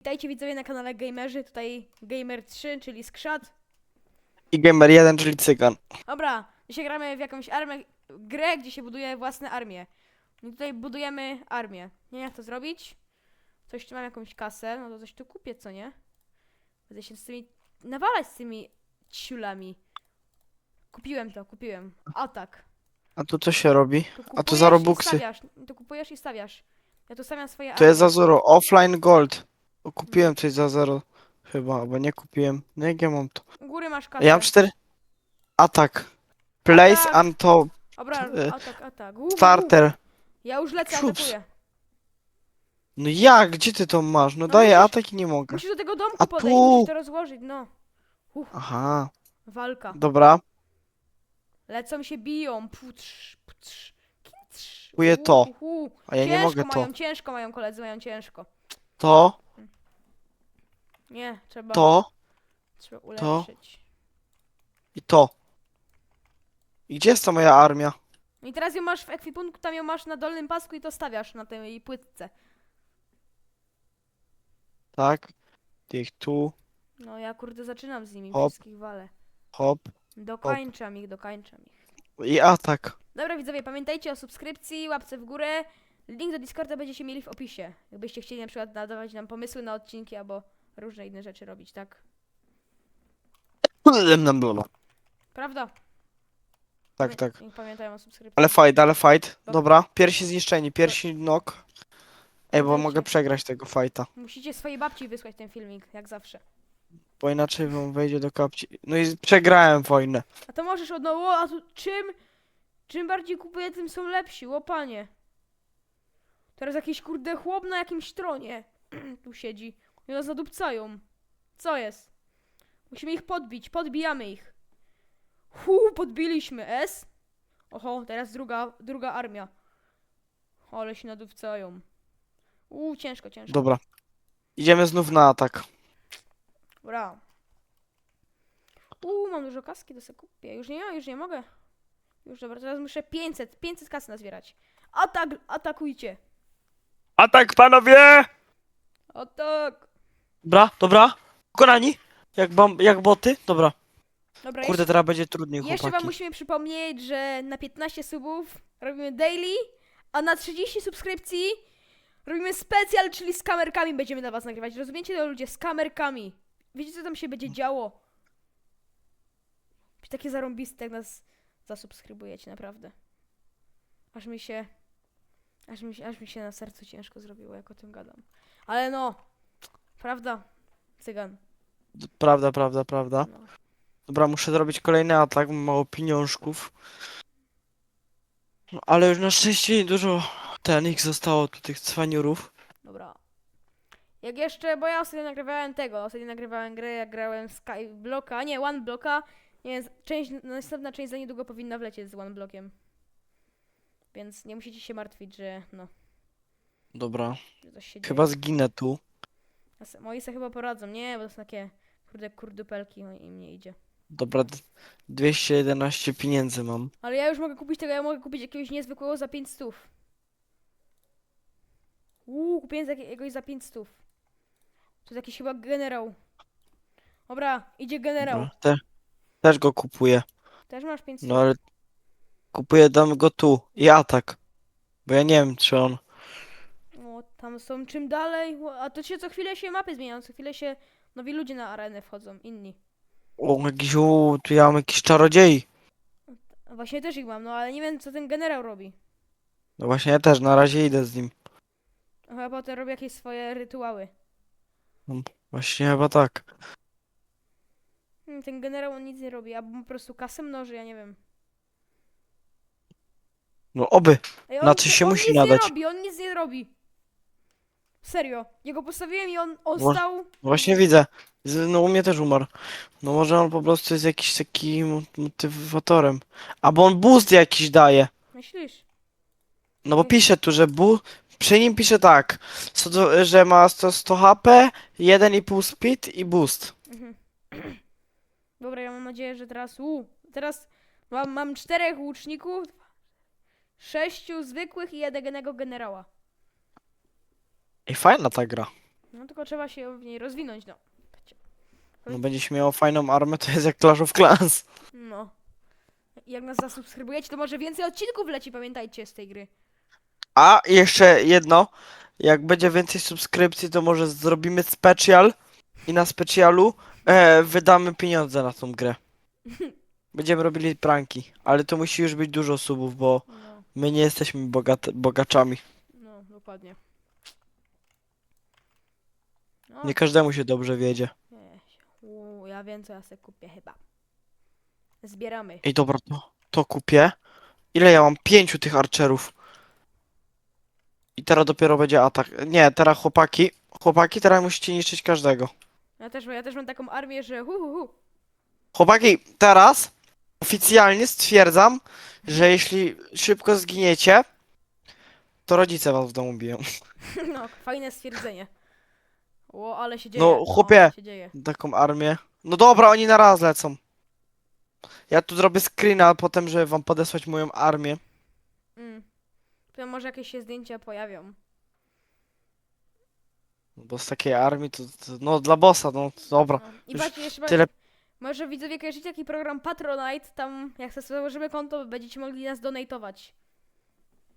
Witajcie widzowie na kanale Gamerzy, tutaj Gamer 3, czyli Skrzat. I Gamer 1, czyli cygan. Dobra, dzisiaj gramy w jakąś armię, grę, gdzie się buduje własne armie. Tutaj budujemy armię. Nie wiem jak to zrobić. Coś tu mam jakąś kasę, no to coś tu kupię, co nie? Będę się z tymi, nawalać z tymi ciulami. Kupiłem to, kupiłem. Atak. A tu co się robi? To kupujesz za i Robuxy. stawiasz. Tu kupujesz i stawiasz. Ja tu stawiam swoje To jest za zero. Offline gold. O, kupiłem coś za zero. Chyba, albo nie kupiłem. No jak ja mam to? U góry masz kasę. Ja mam cztery. Atak. Place Atak. and to Dobra, e, atak, atak. Starter. Ja już lecę, Troops. atakuję. No jak? Gdzie ty to masz? No No daję musisz- atak i nie mogę. Musisz do tego domku A podejść, tu? musisz to rozłożyć, no. Aha. Walka. Dobra. Lecą się biją. Putrz, putrz, kitrz. To. A ja nie ciężko mogę to. mają, ciężko mają, koledzy mają ciężko. To, Nie, trzeba, to trzeba ulepszyć. i to. I gdzie jest ta moja armia? I teraz ją masz w ekwipunku, tam ją masz na dolnym pasku i to stawiasz na tej płytce. Tak. Tych tu. No ja kurde zaczynam z nimi, Hop. wszystkich walę. Hop. Dokańczam ich, dokańczam ich. I atak. Dobra widzowie, pamiętajcie o subskrypcji, łapce w górę. Link do Discorda będziecie mieli w opisie. Jakbyście chcieli na przykład nadawać nam pomysły na odcinki albo różne inne rzeczy robić, tak? Prawda? Tak, tak. niech Pamiętają o subskrypcji. Ale fight, ale fight. Dobra. Pierwsi zniszczeni, pierwsi knock. Ej, bo mogę przegrać tego fighta. Musicie swojej babci wysłać ten filmik, jak zawsze. Bo inaczej wam wejdzie do kapci. No i przegrałem wojnę. A to możesz od nowa, a tu czym, czym bardziej kupuję, tym są lepsi, łopanie. Teraz jakiś kurde chłop na jakimś tronie tu siedzi i nas zadupcają. Co jest? Musimy ich podbić, podbijamy ich. Hu, podbiliśmy, S. Oho, teraz druga, druga armia. Ale się nadupcają. Uuu, ciężko, ciężko. Dobra. Idziemy znów na atak. Dobra. Uuu, mam dużo kaski, to sobie kupię. Już nie, już nie mogę. Już dobra, teraz muszę 500, 500 kasy nazbierać. Atak, atakujcie. Atak, panowie! Atak. Dobra, dobra. Konani? Jak, bom, jak boty? Dobra. Dobra, Kurde, jeszcze, teraz będzie trudniej, jeszcze wam chłopaki. musimy przypomnieć, że na 15 subów robimy daily, a na 30 subskrypcji robimy specjal, czyli z kamerkami będziemy dla was nagrywać. Rozumiecie to ludzie, z kamerkami. Wiecie co tam się będzie działo? Takie zarąbiste, jak nas zasubskrybujecie, naprawdę. Aż mi się, aż mi się, aż mi się na sercu ciężko zrobiło, jak o tym gadam. Ale no, prawda, cygan. Prawda, prawda, prawda. No. Dobra, muszę zrobić kolejny atak, mam mało pieniążków. No, ale już na szczęście dużo ten ich zostało tu tych cwaniurów. Dobra. Jak jeszcze, bo ja ostatnio nagrywałem tego, ostatnio nagrywałem grę, jak grałem Skyblocka, nie, One Blocka. Nie, z- część, następna część za niedługo powinna wlecieć z One Blockiem. Więc nie musicie się martwić, że no, Dobra, że coś się chyba dzieje. zginę tu. A se- Moi se chyba poradzą, nie, bo to są takie kurde kurdupelki, no, im nie idzie. Dobra, d- 211 pieniędzy mam. Ale ja już mogę kupić tego, ja mogę kupić jakiegoś niezwykłego za 5 stów. Uuu, kupiłem za jakiegoś za 5 stów. To jest jakiś chyba generał. Dobra, idzie generał. Dobra, te, też go kupuję. Też masz 5 stów. No ale kupuję, dam go tu. I atak. Bo ja nie wiem, czy on... O, tam są czym dalej. o, A to się co chwilę się mapy zmieniają, co chwilę się nowi ludzie na arenę wchodzą, inni. O, jakiś... U, tu ja mam jakiś czarodziej. A Właśnie też ich mam, no ale nie wiem co ten generał robi. No właśnie, ja też na razie idę z nim. Chyba potem robi jakieś swoje rytuały. Właśnie chyba tak. Hmm, Ten generał on nic nie robi, albo po prostu kasę mnoży, ja nie wiem. No oby. Ej, Na coś się on musi nic nadać. nie robi, on nic nie robi. Serio. Jego postawiłem i on, stał. No Właśnie widzę. Z- No u mnie też umarł. No może on po prostu jest jakiś taki mo- motywatorem. Albo on boost jakiś daje. Myślisz? No bo pisze tu, że bu... Przy nim pisze tak, co to, że ma 100, 100 HP, 1,5 speed i boost. Mhm. Dobra, ja mam nadzieję, że teraz. U, teraz mam, mam czterech łuczników, sześciu zwykłych i jednego generała. Ej, fajna ta gra. No tylko trzeba się w niej rozwinąć, no. No będziesz miał fajną armę, to jest jak Clash of Clans. No. Jak nas zasubskrybujecie, to może więcej odcinków leci, pamiętajcie, z tej gry. A jeszcze jedno, jak będzie więcej subskrypcji, to może zrobimy special i na specialu e, wydamy pieniądze na tą grę. Będziemy robili pranki, ale to musi już być dużo subów, bo No, my nie jesteśmy bogat bogaczami. no, dokładnie. No, Nie każdemu się dobrze wiedzie. Weź. U, ja wiem, co ja sobie kupię chyba. Zbieramy. Ej, dobra, to, to kupię. Ile ja mam? Pięciu tych archerów. I teraz dopiero będzie atak. Nie, teraz chłopaki. Chłopaki, teraz musicie niszczyć każdego. Ja też, ja też mam taką armię, że hu, hu, hu. Chłopaki, teraz oficjalnie stwierdzam, że jeśli szybko zginiecie, to rodzice was w domu biją. No, fajne stwierdzenie. O, ale się dzieje. No, chłopie. O, się dzieje. Taką armię. No dobra, oni na raz lecą. Ja tu zrobię screena potem, żeby wam podesłać moją armię. Mm. To może jakieś się zdjęcia pojawią. Bo z takiej armii to, to no dla bossa, no dobra. No. I Już patrzcie, jeszcze Tyle Może widzowie kojarzycie taki program Patronite, tam jak sobie założymy konto, będziecie mogli nas donatować.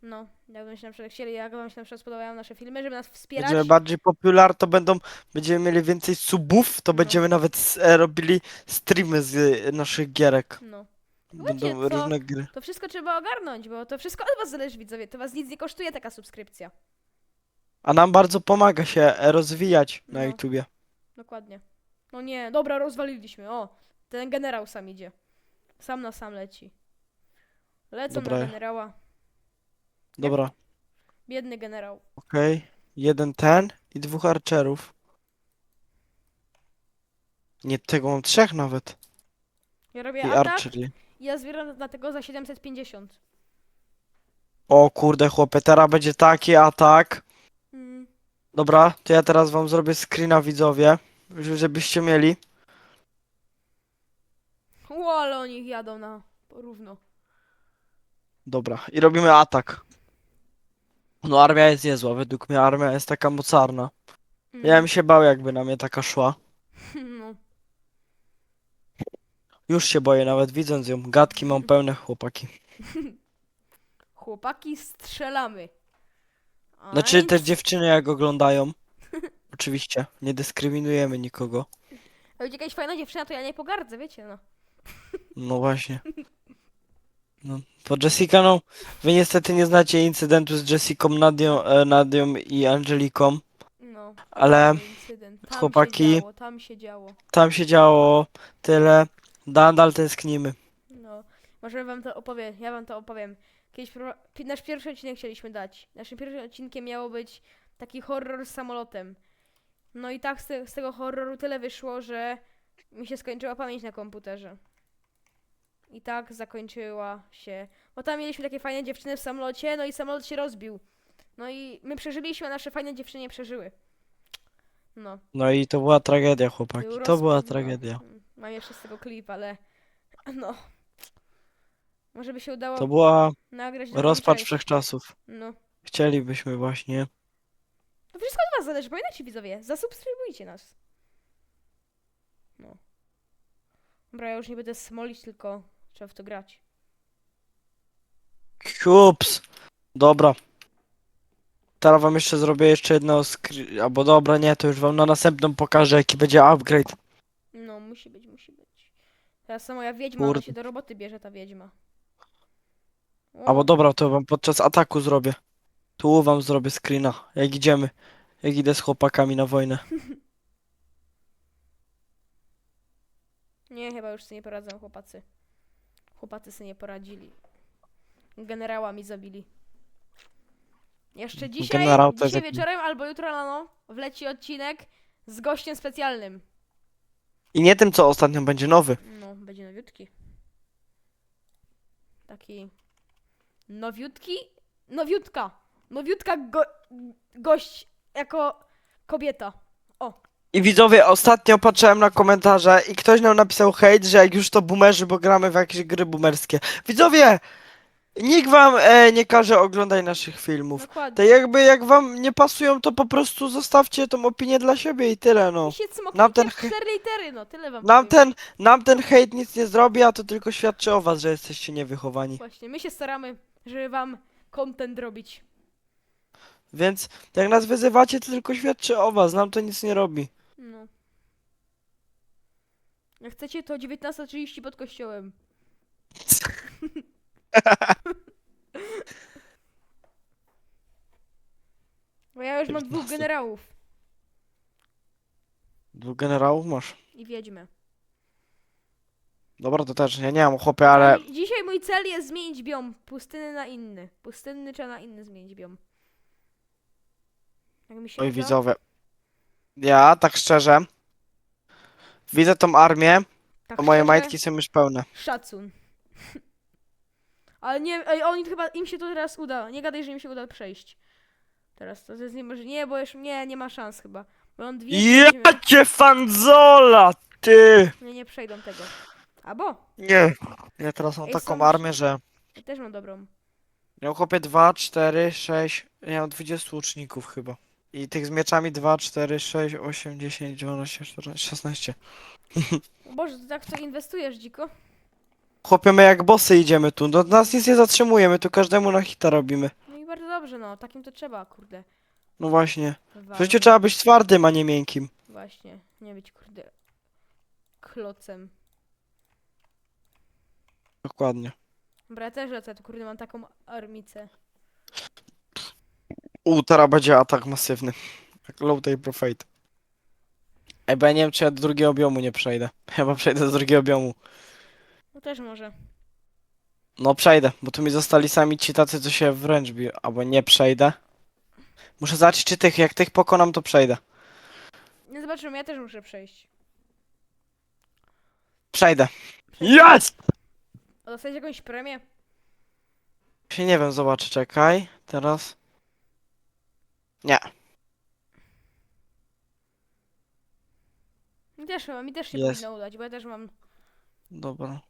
No, jakby się na przykład chcieli, jak wam się na przykład spodobają nasze filmy, żeby nas wspierać. Będziemy bardziej popular, to będą, będziemy mieli więcej subów, to No. będziemy nawet s- e, robili streamy z e, naszych gierek. No. Będą co? różne gry. To wszystko trzeba ogarnąć, bo to wszystko od was zależy, widzowie. To was nic nie kosztuje taka subskrypcja. A nam bardzo pomaga się e, rozwijać na No. YouTubie. Dokładnie. No nie, dobra, rozwaliliśmy. O, ten generał sam idzie. Sam na sam leci. Lecą Dobra. na generała. Dobra, Biedny generał. okej. Jeden ten i dwóch archerów. Nie, tego mam trzech nawet. Ja robię I atak archery. i ja zbieram na tego za 750. O kurde, chłopie, teraz będzie taki atak. Mm. Dobra, to ja teraz wam zrobię screena widzowie, żebyście mieli. Ło, ale oni jadą na równo. Dobra, i robimy atak. No armia jest niezła, według mnie armia jest taka mocarna. Mm. Ja bym się bał jakby na mnie taka szła. No. Już się boję nawet widząc ją. Gadki mam pełne chłopaki. Chłopaki strzelamy. A Znaczy nic- też dziewczyny jak oglądają. Oczywiście, nie dyskryminujemy nikogo. Jak będzie jakaś fajna dziewczyna, to ja nie pogardzę, wiecie, no. No właśnie. No, to Jessica, no, wy niestety nie znacie incydentu z Jessicą, Nadią, e, Nadią i Angeliką, No. ale Incydent. Tam chłopaki- Się działo, tam się działo. tam się działo tyle. Nadal tęsknimy. No. Może wam to opowiem, ja wam to opowiem. Kiedyś pro... pi- nasz pierwszy odcinek chcieliśmy dać. Naszym pierwszym odcinkiem miało być taki horror z samolotem. No i tak z, te, z tego horroru tyle wyszło, że mi się skończyła pamięć na komputerze. I tak zakończyła się. Bo tam mieliśmy takie fajne dziewczyny w samolocie, no i samolot się rozbił. No i my przeżyliśmy, a nasze fajne dziewczyny nie przeżyły. No. No i to była tragedia, chłopaki. Był To była rozpad, no. tragedia. Mm, Mam jeszcze z tego klip, ale no. Może by się udało To była nagrać drugą rozpacz część. wszechczasów. No. Chcielibyśmy właśnie. To wszystko od was zależy, pamiętajcie widzowie, zasubskrybujcie nas. No. Dobra, ja już nie będę smolić, tylko trzeba w to grać. Hups. Dobra. Teraz wam jeszcze zrobię jeszcze jedno skry... Albo dobra, nie, to już wam na następną pokażę jaki będzie upgrade. No, musi być, musi być. Teraz sama moja wiedźma, ona Kurde. się do roboty bierze, ta wiedźma. O, Albo dobra, to wam podczas ataku zrobię. Tu wam zrobię screena, jak idziemy. Jak idę z chłopakami na wojnę. Nie, chyba już sobie nie poradzą chłopacy. Chłopacy sobie nie poradzili. Generała mi zabili. Jeszcze dzisiaj, Generał to jest dzisiaj wieczorem albo jutro rano wleci odcinek z gościem specjalnym. I nie tym, co ostatnio będzie nowy. No, będzie nowiutki. Taki nowiutki? Nowiutka. Nowiutka go gość jako kobieta. I widzowie, ostatnio patrzyłem na komentarze i ktoś nam napisał hejt, że jak już to boomerzy, bo gramy w jakieś gry boomerskie. Widzowie! nikt wam e, nie każe oglądać naszych filmów. Dokładnie. To jakby jak wam nie pasują, to po prostu zostawcie tą opinię dla siebie i tyle, no. I się cmoknijcie nam ten w he- cztery litery, no tyle wam Nam powiem. ten, nam ten hejt nic nie zrobi, a to tylko świadczy o was, że jesteście niewychowani. Właśnie, my się staramy, żeby wam content robić. Więc jak nas wyzywacie, to tylko świadczy o was, nam to nic nie robi. No. Jak chcecie, to 19.30 pod kościołem. Bo ja już mam dwóch 19. generałów Dwóch generałów masz. i wiedźmę. Dobra, to też, ja nie mam chłopie, ale... Dzi- Dzisiaj mój cel jest zmienić biom pustynny na inny. Pustynny trzeba na inny zmienić biom. Jak mi się Oj, uda? widzowie. Ja, tak szczerze, widzę tą armię, Tak a moje szczerze, majtki są już pełne. Szacun. Ale nie, ej, oni chyba, im się to teraz uda. Nie gadaj, że im się uda przejść. Teraz to jest niemożliwe. Nie, bo już nie, nie ma szans chyba. Bo on dwie Ja cię fanzola, ty! Nie, nie przejdą tego. Albo, Nie. Ja teraz mam Ej, taką armię, że... ja też mam dobrą. Ja mam chłopie 2, 4, 6, ja mam 20 łuczników chyba. I tych z mieczami 2, 4, 6, 8, 10, 12, 14, 16. O Boże, ty tak w to inwestujesz, dziko? Chłopie, my jak bossy idziemy tu, do nas nic nie zatrzymujemy, tu każdemu na hita robimy. No i bardzo dobrze, no. Takim to trzeba, kurde. No właśnie. W życiu trzeba być twardym, a nie miękkim. Właśnie, nie być, kurde, klocem. Dokładnie. Dobra, ja też lecę, to kurde mam taką armicę. U, teraz będzie atak masywny. Jak low day profit. Ej, bo ja nie wiem, czy ja do drugiego biomu nie przejdę. Chyba przejdę do drugiego biomu. No też może. No przejdę, bo tu mi zostali sami ci tacy, co się wręcz biją. Albo nie przejdę. Muszę zobaczyć, czy tych, jak tych pokonam, to przejdę. Nie zobaczymy, ja też muszę przejść. Przejdę. Jest! A dostać jakąś premię? Się nie wiem, zobaczę, czekaj. Teraz. Nie. Mi też, mi też się Jest. powinno udać, bo ja też mam Dobra.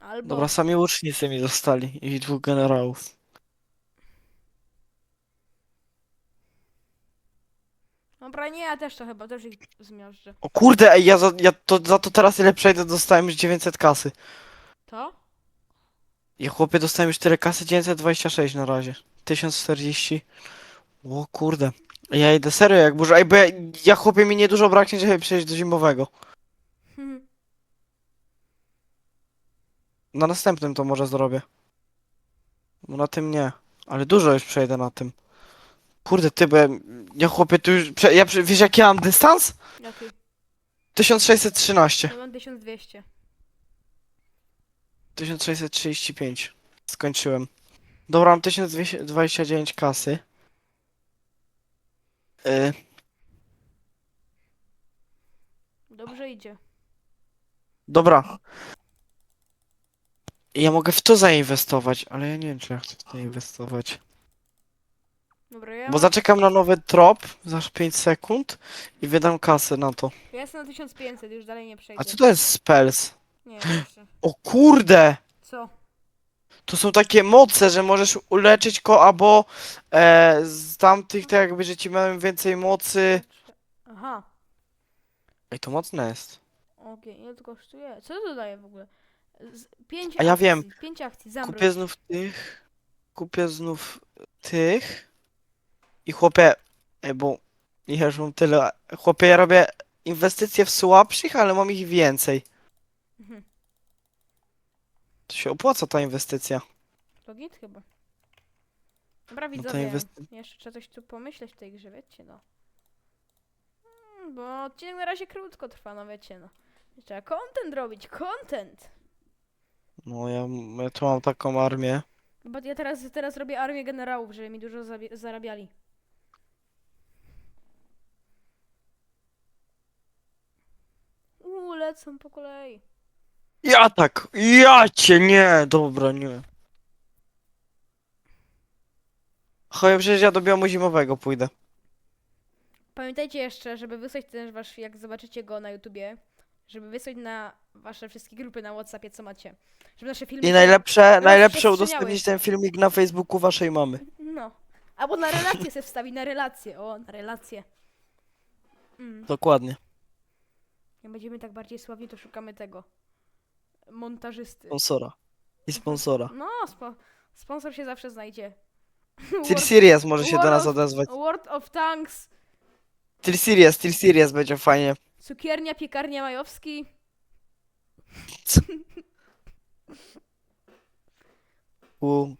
albo... Dobra, sami łucznicy mi zostali i dwóch generałów. Dobra, nie, ja też to chyba, też ich zmiażdżę. O kurde, ej, ja za, ja to, za to teraz ile przejdę, dostałem już 900 kasy. To? I chłopie, dostałem już tyle kasy, 926 na razie. 1040. O kurde. Ja idę serio jak burza. Ej, bo ja, ja chłopie mi niedużo braknie, żeby przejść do zimowego. Na następnym to może zrobię. Bo na tym nie. Ale dużo już przejdę na tym. Kurde, ty, bo ja, ja chłopie tu już... Prze, ja, prze- wiesz jaki ja mam dystans? Jaki? 1613. Ja mam 1200. 1635. Skończyłem. Dobra, mam 1029 kasy. Y, Dobrze idzie. dobra. Ja mogę w to zainwestować, ale ja nie wiem, czy ja chcę w to inwestować. Dobra, ja, Bo zaczekam na nowy trop za 5 sekund i wydam kasę na to. ja jestem na 1500, już dalej nie przejdę. A co to jest spells? Nie. O kurde! Co? To są takie moce, że możesz uleczyć ko albo e, z tamtych, tak jakby, że ci mają więcej mocy. Aha. Ej, to mocne jest. Ogień, ile to kosztuje? Co to daje w ogóle? Z, pięć A ja akcji, wiem. Pięć akcji, zamroź. Kupię znów tych. Kupię znów tych. I chłopie, ej, bo ja już mam tyle. Chłopie, ja robię inwestycje w słabszych, ale mam ich więcej. Mhm. To się opłaca ta inwestycja. To git chyba. Dobra, No to widzowie, inwest- jeszcze trzeba coś tu pomyśleć w tej grze, wiecie no. Mm, Bo odcinek na razie krótko trwa, no wiecie no. Trzeba content robić, content! No ja, ja tu mam taką armię. Bo ja teraz, teraz robię armię generałów, żeby mi dużo zabie- zarabiali. Uuu, lecą po kolei. Ja tak, ja cię nie, dobra, nie. Chodź, przecież ja do biomu zimowego pójdę. Pamiętajcie jeszcze, żeby wysłać ten wasz, jak zobaczycie go na YouTubie, Żeby wysłać na wasze wszystkie grupy na Whatsappie, co macie. Żeby nasze filmy... I się- najlepsze, najlepsze udostępnić ten filmik na Facebooku waszej mamy. No. Albo na relacje se wstawi, na relacje. O, na relacje. Mm. Dokładnie. Jak będziemy tak bardziej sławni, to szukamy tego. Montażysty. Sponsora. I sponsora. No, spo, sponsor się zawsze znajdzie. Till Serious może się do nas odezwać. Word of Tanks, Till Serious, Till Serious będzie fajnie. cukiernia, piekarnia Majowski. U,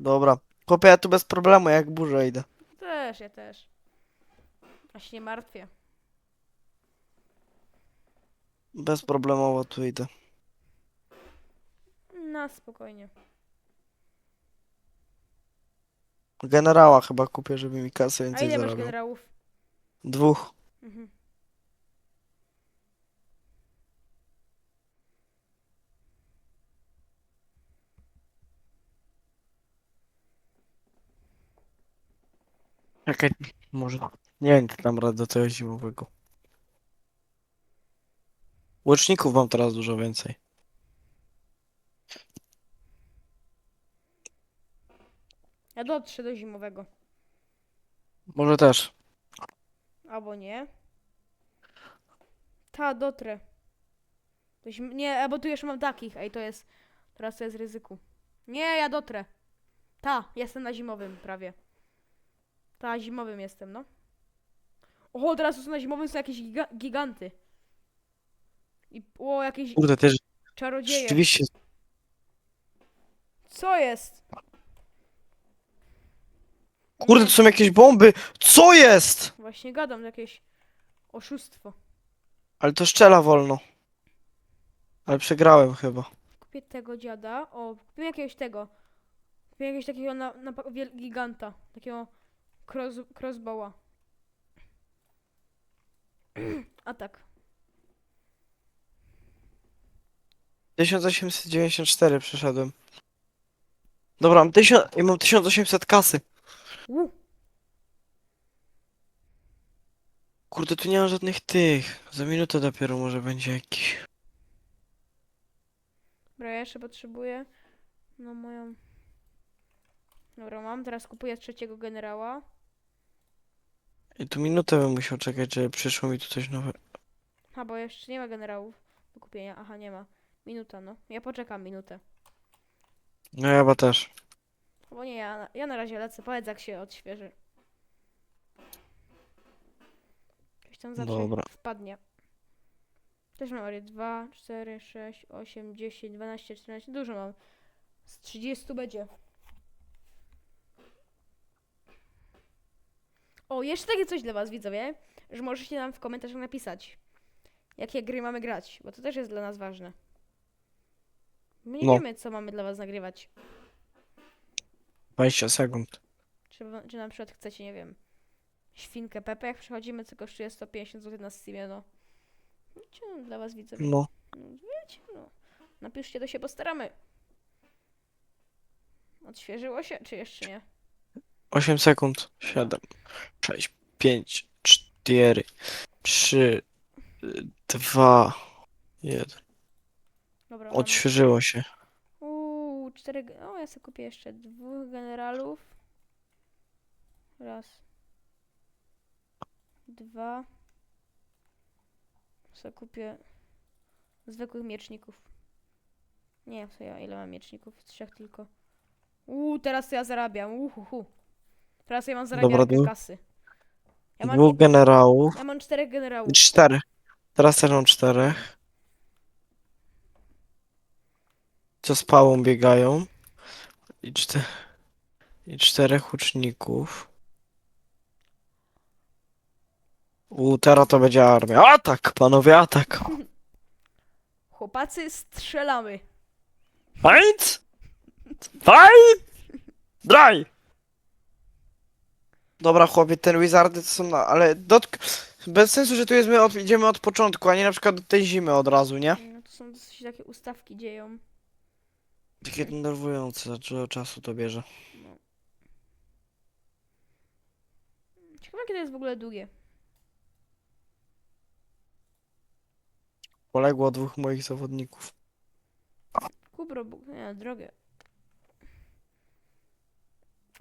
dobra. Chłopie, ja tu bez problemu, jak burza idę. Też, ja też. A się nie martwię. Bezproblemowo tu idę. Na spokojnie. Generała chyba kupię, żeby mi kasę A więcej ile masz generałów? Dwóch. Mhm. Czekaj, może. Nie wiem, czy dam radę do tego zimowego. Łuczników mam teraz dużo więcej. Ja dotrze do zimowego. Może też. Albo nie. Ta, dotrę. To zim... Nie, albo tu jeszcze mam takich. Ej, to jest... Teraz to jest ryzyku. Nie, ja dotrę. Ta, jestem na zimowym prawie. Ta, zimowym jestem, no. O, teraz tu są na zimowym są jakieś giga giganty. I, o, jakieś Kurde, też czarodzieje. rzeczywiście. Co jest? Kurde, to są jakieś bomby! Co jest? Właśnie gadam, jakieś oszustwo. Ale to szczela wolno. Ale przegrałem chyba. Kupię tego dziada. O, kupię jakiegoś tego. Kupię jakiegoś takiego na, na, wiel- giganta. Takiego cross, crossbowa. A tak. 1894 przeszedłem. Dobra, mam, 1000, ja mam 1800 kasy. U, Kurde, tu nie ma żadnych tych. Za minutę dopiero może będzie jakiś. dobra, ja jeszcze potrzebuję. No moją. Dobra, mam. Teraz kupuję trzeciego generała. I tu minutę bym musiał czekać, żeby przyszło mi tu coś nowego. A, bo jeszcze nie ma generałów do kupienia. Aha, nie ma. Minuta, no. Ja poczekam minutę. No ja chyba też. Bo nie, ja, ja na razie lecę. Powiedz, jak się odświeży. Coś tam zawsze Dobra. wpadnie. Też mam Arię 2, 4, 6, 8, 10, 12, 14. Dużo mam. Z 30 będzie. O, jeszcze takie coś dla was, widzowie, że możecie nam w komentarzach napisać, jakie gry mamy grać, bo to też jest dla nas ważne. My nie No. wiemy, co mamy dla was nagrywać. 20 sekund. Czy, czy na przykład chcecie, nie wiem, świnkę Pepe, jak przechodzimy, co kosztuje 150 zł na Steamie, no. Wiecie, no, dla was widzowie. No. No, Wiecie, no. Napiszcie, to się postaramy. Odświeżyło się, czy jeszcze nie? 8 sekund. 7, 6, 5, 4, 3, 2, 1. Dobra, mamy. Odświeżyło się. Cztery. O, ja sobie kupię jeszcze dwóch generalów. Raz. Dwa. Co kupię zwykłych mieczników. Nie, co ja, ile mam mieczników? Trzech tylko. Uuu, teraz to ja zarabiam. Uhuhu. Teraz ja mam zarabiać Dobra, kasy. Ja mam, Dwóch generałów. ja mam czterech generałów. Cztery. Teraz też mam czterech. Co z pałą biegają. I, czte... I czterech łuczników. U, teraz to będzie armia. Atak, panowie, atak. Chłopacy, strzelamy. Eins, zwei, drei. Dobra, chłopie, ten wizardy to są na... ale dotk... Bez sensu, że tu jest my od... idziemy od początku, a nie na przykład do tej zimy od razu, nie? No, to są dosyć takie ustawki dzieją. Takie denerwujące, dużo czasu to bierze. Ciekawe, kiedy jest w ogóle długie. Poległo dwóch moich zawodników. Kup Robux. Nie, drogie.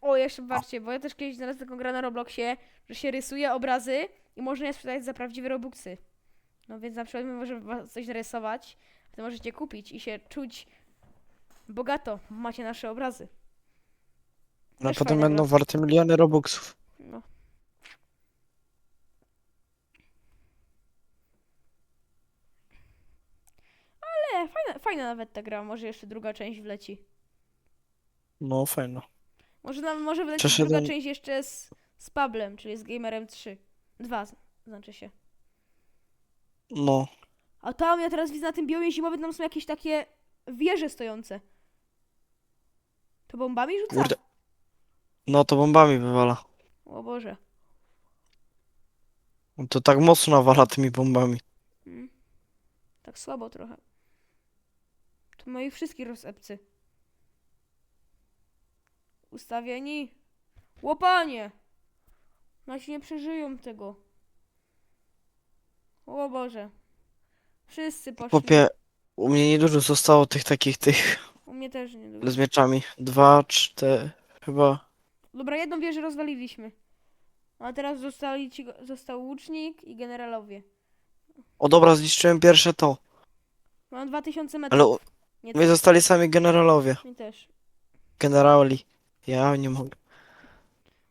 O, jeszcze patrzcie, bo ja też kiedyś znalazłem taką grę na Robloxie, że się rysuje obrazy i można je sprzedać za prawdziwe Robuxy. No więc na przykład my możemy was coś narysować, to możecie kupić i się czuć bogato. Macie nasze obrazy. No Też potem będą gra. warte miliony robuxów. No. Ale fajna, fajna nawet ta gra, może jeszcze druga część wleci. No fajno. Może, nam, może wleci Przeszedłem- druga część jeszcze z, z Pablem, czyli z Gamerem 3. Dwa, z- znaczy się. No. A tam ja teraz widzę na tym biomie zimowym, tam są jakieś takie wieże stojące. To bombami rzuca? Kurde. No to bombami wywala. O Boże. On To tak mocno nawala tymi bombami. Mm. Tak słabo trochę. To moi wszystkich rozepcy. Ustawieni. Łopanie! Nasi nie przeżyją tego. O Boże. Wszyscy poszli. Chłopie, u mnie niedużo zostało tych takich tych mnie też nie dużo. z mieczami. Dwa, cztery, chyba. Dobra, jedną wieżę rozwaliliśmy. A teraz zostali ci, został łucznik i generalowie. O dobra, zniszczyłem pierwsze to. Mam 2000 Ale metrów. u- Nie, mnie zostali sami generalowie. mi też. Generali. Ja nie mogę.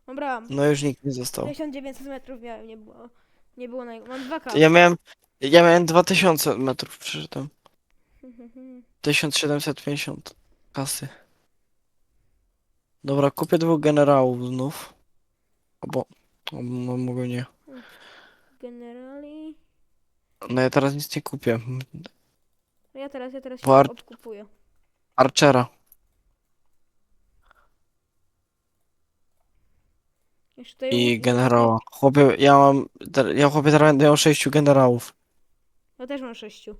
Dobra, No już nikt nie został. 1900 metrów miałem, nie było. Nie było na Mam 2K. Ja miałem, ja miałem 2000 metrów, przeczytam. 1750 kasy. Dobra, kupię dwóch generałów znów. Albo, no mogę nie. Generali. No ja teraz nic nie kupię. No ja teraz, ja teraz się War- odkupuję. Archera. Jeszcze tutaj I generała. Chłopie, ja mam, ter- ja chłopie teraz będę miał sześciu generałów. Ja też mam sześciu.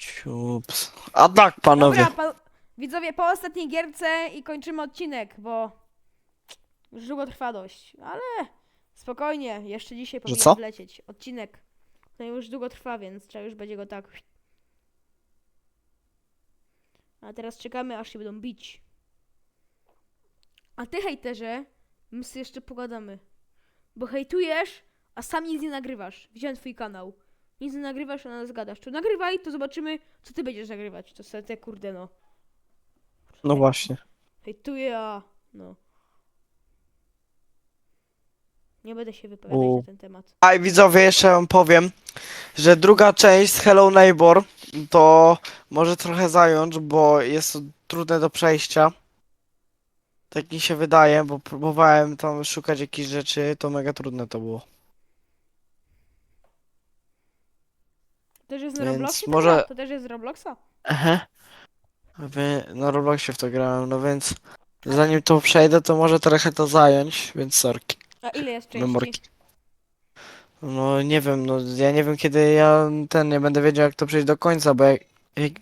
Ciups. A tak, panowie. Dobra, pa... widzowie, po ostatniej gierce i kończymy odcinek, bo już długo trwa dość. Ale spokojnie, jeszcze dzisiaj powinien co? wlecieć odcinek. To już długo trwa, więc trzeba już będzie go tak. A teraz czekamy, aż się będą bić. A ty, hejterze, my sobie jeszcze pogadamy. Bo hejtujesz, a sam nic nie nagrywasz. Widziałem twój kanał. Nic nie nagrywasz, a na nas gadasz. To nagrywaj, to zobaczymy, co ty będziesz nagrywać. To sobie te kurde, no. No właśnie. Hejtuję, a no. Nie będę się wypowiadać U. na ten temat. A i widzowie, jeszcze wam powiem, że druga część Hello Neighbor to może trochę zająć, bo jest to trudne do przejścia. Tak mi się wydaje, bo próbowałem tam szukać jakichś rzeczy, to mega trudne to było. Też jest na Więc Robloxie? ta może- gra? To też jest z Robloxa? Ehe. Wy, na Robloxie w to grałem, no więc zanim to przejdę, to może trochę to zająć, więc sorki. A ile jest części? Memorki. No nie wiem, no ja nie wiem kiedy ja ten, nie będę wiedział jak to przejść do końca, bo jak, jak,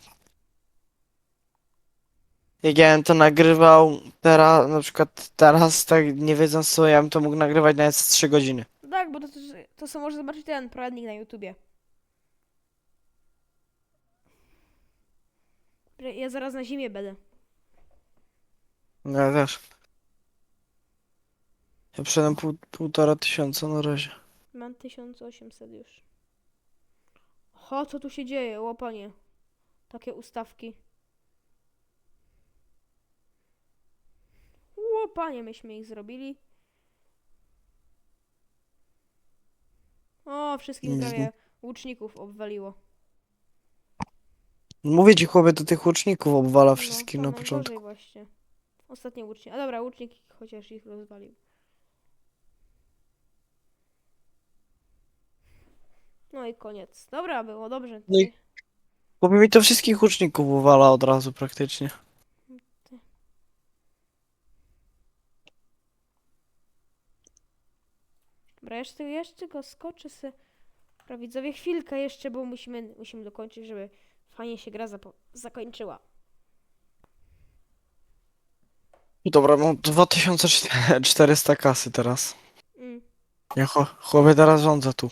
jak ja bym to nagrywał teraz, na przykład teraz, tak nie wiedząc co, ja bym to mógł nagrywać nawet z 3 godziny. Tak, bo to, to, to może zobaczyć ten poradnik na YouTubie. Ja zaraz na zimie będę. No ja też. Ja przyszedłem pół, półtora tysiąca na razie. Mam 1800 już. Ho, co tu się dzieje, łopanie? Takie ustawki. Łopanie, myśmy ich zrobili. O, wszystkich prawie łuczników obwaliło. Mówię ci chłopie, do tych łuczników obwala wszystkich to na początku. właśnie. Ostatni łucznik. A dobra, łucznik chociaż ich rozwalił. No i koniec. Dobra, było dobrze. No i- Chłopie mi to wszystkich łuczników uwala od razu praktycznie. Dobra, jeszcze, jeszcze go skoczę se. Dobra, widzowie, chwilkę jeszcze, bo musimy, musimy dokończyć, żeby Fajnie się gra zakończyła. Dobra, mam 2400 kasy teraz. Mm. Ja ch chłopie teraz rządzę tu.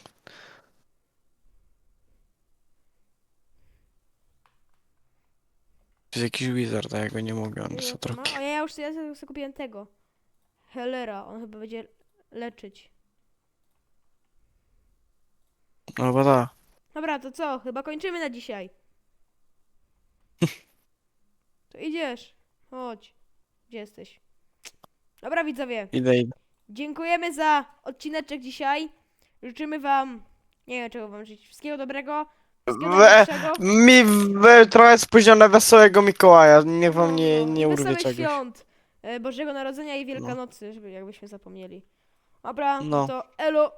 To jest jakiś wizard, a ja go nie mogę, on jest drogi. A ja już ja sobie kupiłem tego. hellera, on chyba będzie leczyć. No bo da. Dobra, to co? Chyba kończymy na dzisiaj. To idziesz. Chodź. Gdzie jesteś? Dobra, widzowie. Idę, idę. Dziękujemy za odcineczek dzisiaj. Życzymy wam. Nie wiem, czego wam życzyć. Wszystkiego dobrego. Wszystkiego We- najlepszego. Mi w, trochę spóźnione wesołego Mikołaja, niech No, wam nie, no. nie urwie wesołych czegoś. świąt e, Bożego Narodzenia i Wielkanocy, żeby jakbyśmy zapomnieli. Dobra, No. to elo.